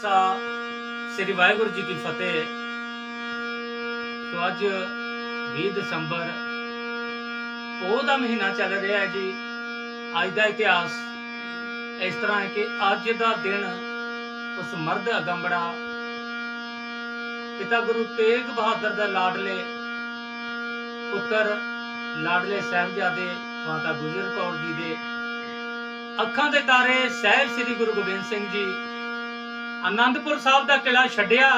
ਸਾ ਸ੍ਰੀ ਵਾਹਿਗੁਰੂ ਜੀ ਕੀ ਫਤਿਹ। ਸੋ ਅੱਜ 20 ਦਸੰਬਰ, ਪੋਹ ਦਾ ਮਹੀਨਾ ਚੱਲ ਰਿਹਾ ਹੈ ਜੀ। ਅੱਜ ਦਾ ਇਤਿਹਾਸ ਇਸ ਤਰ੍ਹਾਂ ਹੈ ਕਿ ਅੱਜ ਦਾ ਦਿਨ ਉਸ ਮਰਦ ਅਗੰਬੜਾ, ਪਿਤਾ ਗੁਰੂ ਤੇਗ ਬਹਾਦਰ ਦਾ ਲਾਡਲੇ, ਪੁੱਤਰ ਲਾਡਲੇ ਸਾਹਿਬਜ਼ਾਦੇ ਮਾਤਾ ਗੁਜਰ ਕੌਰ ਜੀ ਦੇ ਅੱਖਾਂ ਦੇ ਤਾਰੇ ਸਾਹਿਬ ਸ੍ਰੀ ਗੁਰੂ ਗੋਬਿੰਦ ਸਿੰਘ ਜੀ ਆਨੰਦਪੁਰ ਸਾਹਿਬ ਦਾ ਕਿਲਾ ਛੱਡਿਆ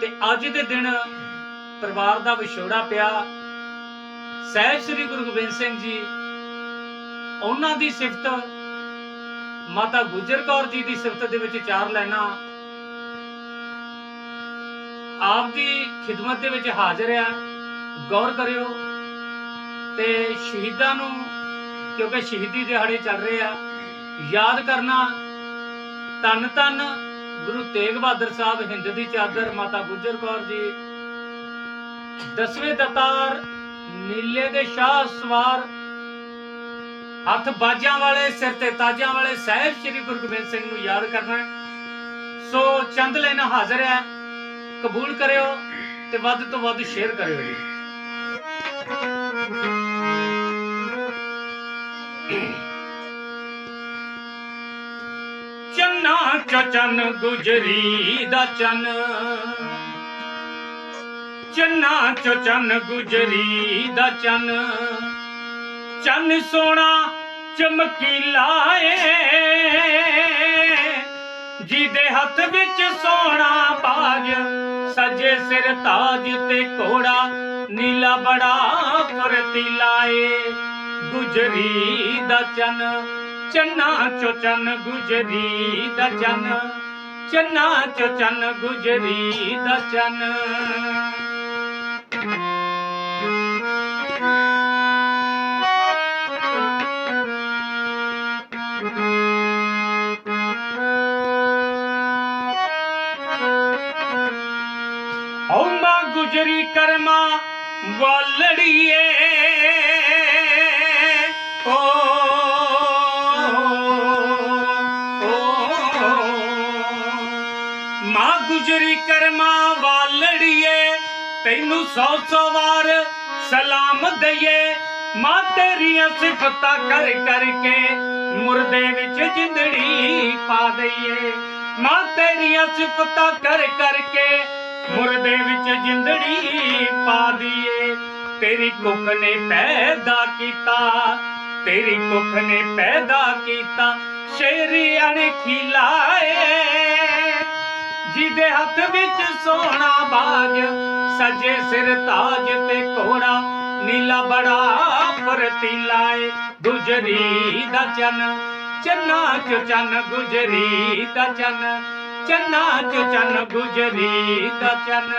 ਤੇ ਅੱਜ ਦੇ ਦਿਨ ਪਰਿਵਾਰ ਦਾ ਵਿਛੋੜਾ ਪਿਆ। ਸਾਹਿਬ ਸ੍ਰੀ ਗੁਰੂ ਗੋਬਿੰਦ ਸਿੰਘ ਜੀ, ਉਹਨਾਂ ਦੀ ਸਿਫਤ, ਮਾਤਾ ਗੁਜਰ ਕੌਰ ਜੀ ਦੀ ਸਿਫਤ ਦੇ ਵਿੱਚ ਚਾਰ ਲੈਣਾ ਆਪ ਦੀ ਖਿਦਮਤ ਦੇ ਵਿੱਚ ਹਾਜ਼ਰ ਆ। ਗੌਰ ਕਰਿਓ ਤੇ ਸ਼ਹੀਦਾਂ ਨੂੰ, ਕਿਉਂਕਿ ਸ਼ਹੀਦੀ ਦਿਹਾੜੇ ਚੱਲ ਰਹੇ ਆ, ਯਾਦ ਕਰਨਾ ਧੰਨ ਧੰਨ ਗੁਰੂ ਤੇਗ ਬਹਾਦਰ ਸਾਹਿਬ ਹਿੰਦ ਦੀ ਚਾਦਰ ਮਾਤਾ ਗੁਜਰ ਕੌਰ ਜੀ। ਦਸਵੇਂ ਦਤਾਰ ਨੀਲੇ ਦੇ ਸ਼ਾਹ ਸਵਾਰ। ਹੱਥ ਬਾਜਾਂ ਵਾਲੇ, ਸਿਰ ਤੇ ਤਾਜਾਂ ਵਾਲੇ ਸਾਹਿਬ ਸ੍ਰੀ ਗੁਰੂ ਗੋਬਿੰਦ ਸਿੰਘ ਨੂੰ ਯਾਦ ਕਰਨਾ ਸੋ ਚੰਦ ਲੈਣਾ ਹਾਜ਼ਰ ਹੈ। ਕਬੂਲ ਕਰਿਓ ਤੇ ਵੱਧ ਤੋਂ ਵੱਧ ਸ਼ੇਅਰ ਕਰਿਓ ਜੀ। ਚੰਨਾ ਚੋ ਚੰਨ ਗੁਜਰੀ ਦਾ ਚੰਨ। ਚੰਨਾ ਚੋ ਚੰਨ ਗੁਜਰੀ ਦਾ ਚੰਨ। ਚੰਨ ਸੋਨਾ ਚਮਕੀਲਾ ਏ ਜਿਹਦੇ ਹੱਥ ਵਿੱਚ ਸੋਨਾ ਬਾਜ, ਸਜੇ ਸਿਰ ਤਾਜ ਤੇ ਘੋੜਾ ਨੀਲਾ ਬੜਾ ਫਰਤੀਲਾ ਏ ਗੁਜਰੀ ਦਾ ਚੰਨ ਚੰਨਾ ਚੋ ਚੰਨ ਗੁਜਰੀ ਦਾ ਚੰਨ। ਚੰਨਾ ਚੋ ਚੰਨ ਗੁਜਰੀ ਦਾ ਚੰਨ। ਓ ਗੁਜਰੀ ਕਰਮਾ ਵਾਲੜੀਏ। ਓ ਮਾਂ ਗੁਜਰੀ ਕਰਮਾ ਵਾਲੜੀਏ, ਤੈਨੂੰ ਸੌ ਸੌ ਵਾਰ ਸਲਾਮ ਦਈਏ। ਮਾਂ ਤੇਰੀਆਂ ਸਿਫਤਾਂ ਕਰ ਕਰਕੇ ਮੁਰਦੇ ਵਿੱਚ ਜਿੰਦੜੀ ਪਾ ਦਈਏ। ਮਾਂ ਤੇਰੀਆਂ ਸਿਫਤਾਂ ਕਰ ਕਰਕੇ ਮੁਰਦੇ ਵਿੱਚ ਜਿੰਦੜੀ ਪਾ ਦਈਏ। ਤੇਰੀ ਕੁੱਖ ਨੇ ਪੈਦਾ ਕੀਤਾ, ਤੇਰੀ ਕੁੱਖ ਨੇ ਪੈਦਾ ਕੀਤਾ, ਸ਼ੇਰੀ ਅਣਖੀ ਲਾਏ। ਜਿਹਦੇ ਹੱਥ ਵਿੱਚ ਸੋਹਣਾ ਬਾਜ, ਸਜੇ ਸਿਰ ਤਾਜ ਤੇ ਕੋੜਾ ਨੀਲਾ ਬੜਾ ਫਰਤੀਲਾ ਏ। ਗੁਜਰੀ ਦਾ ਚੰਨ, ਚੰਨਾ ਚ ਚੰਨ ਗੁਜਰੀ ਦਾ ਚੰਨ, ਚੰਨਾ ਚ ਚੰਨ ਗੁਜਰੀ ਦਾ ਚੰਨ।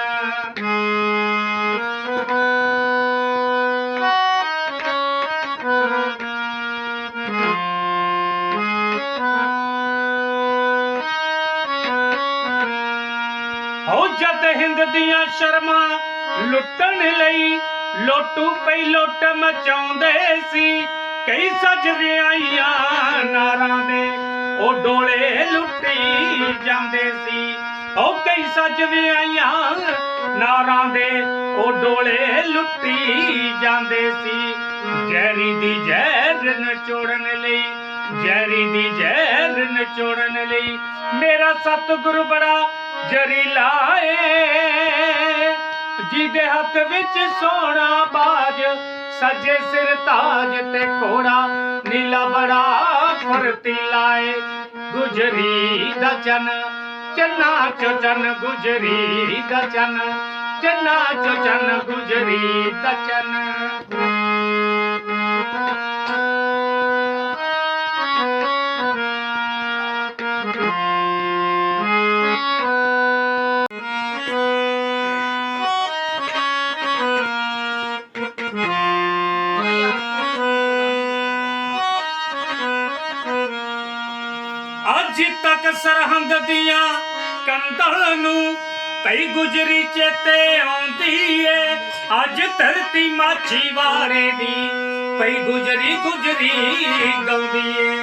ਹੋ ਹਿੰਦ ਦੀਆਂ ਸ਼ਰਮਾਂ ਲੁੱਟਣ ਲਈ ਲੋਟੂ ਪਈ ਲੁੱਟ ਮਚਾਉਂਦੇ ਸੀ। ਕਈ ਸੱਜ ਵਿਆਈਆਂ ਨਾਰਾਂ ਦੇ ਉਹ ਡੋਲੇ ਲੁੱਟੀ ਜਾਂਦੇ ਸੀ। ਉਹ ਕਈ ਸੱਜ ਵਿਆਈਆਂ ਨਾਰਾਂ ਦੇ ਉਹ ਡੋਲੇ ਲੁੱਟੀ ਜਾਂਦੇ ਸੀ। ਜੈਰੀ ਦੀ ਜ਼ਹਿਰ ਨਚੋੜਨ ਲਈ ਜੈਰੀ ਦੀ ਜ਼ਹਿਰ ਨਚੋੜਨ ਲਈ ਮੇਰਾ ਸਤਿਗੁਰ ਬੜਾ ਜਰੀਲਾ ਏ ਜਿਹਦੇ ਹੱਥ ਵਿੱਚ ਸੋਨਾ ਬਾਜ, ਸਜੇ ਸਿਰ ਤਾਜ ਤੇ ਘੋੜਾ, ਨੀਲਾ ਬੜਾ ਫਰਤੀਲਾ ਏ ਗੁਜਰੀ ਦਾ ਚੰਨ, ਚੰਨਾ ਚੋ ਚੰਨ, ਗੁਜਰੀ ਦਾ ਚੰਨ, ਚੰਨਾ ਚੋ ਚੰਨ, ਗੁਜਰੀ ਦਾ ਚੰਨ। ਤੱਕ ਸਰਹੰਦ ਦੀਆਂ ਕੰਧਾਂ ਨੂੰ ਪਈ ਗੁਜਰੀ ਚੇਤੇ ਆਉਂਦੀ ਏ। ਅੱਜ ਧਰਤੀ ਮਾਛੀ ਵਾਰੇ ਦੀ ਪਈ ਗੁਜਰੀ ਗੁਜਰੀ ਗਾਉਂਦੀ ਏ।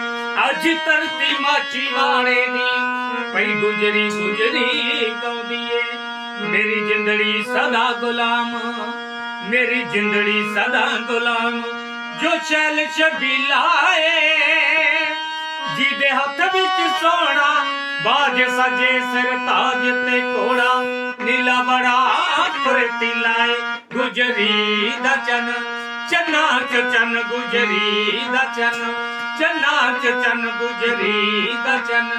ਅੱਜ ਧਰਤੀ ਮਾਛੀ ਵਾਰੇ ਦੀ ਪਈ ਗੁਜਰੀ ਗੁਜਰੀ ਗਾਉਂਦੀ ਏ। ਮੇਰੀ ਜਿੰਦੜੀ ਸਦਾ ਗੁਲਾਮ, ਮੇਰੀ ਜਿੰਦੜੀ ਸਦਾ ਗੁਲਾਮ। ਜੋ ਚਲ ਛਬੀਲਾ ਏ ਜਿਹਦੇ ਹੱਥ ਵਿੱਚ ਸੋਨਾ, ਬਾਜ ਸਜੇ ਸਿਰ ਤਾਜ ਤੇ ਕੋੜਾ ਨੀਲਾ ਬੜਾ ਫਰਤੀ ਲਾਏ ਗੁਜਰੀ ਦਾ ਚਨ, ਚੰਨਾ ਚ ਚੰਨ ਗੁਜਰੀ ਦਾ ਚੰਨ, ਚੰਨਾ ਚ ਚੰਨ ਗੁਜਰੀ ਦਾ ਚੰਨ,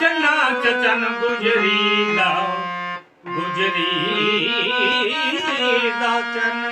ਚੰਨਾ ਚ ਚੰਨ ਗੁਜਰੀ ਦਾ ਗੁਜਰੀ ਦਾ ਚੰਨ।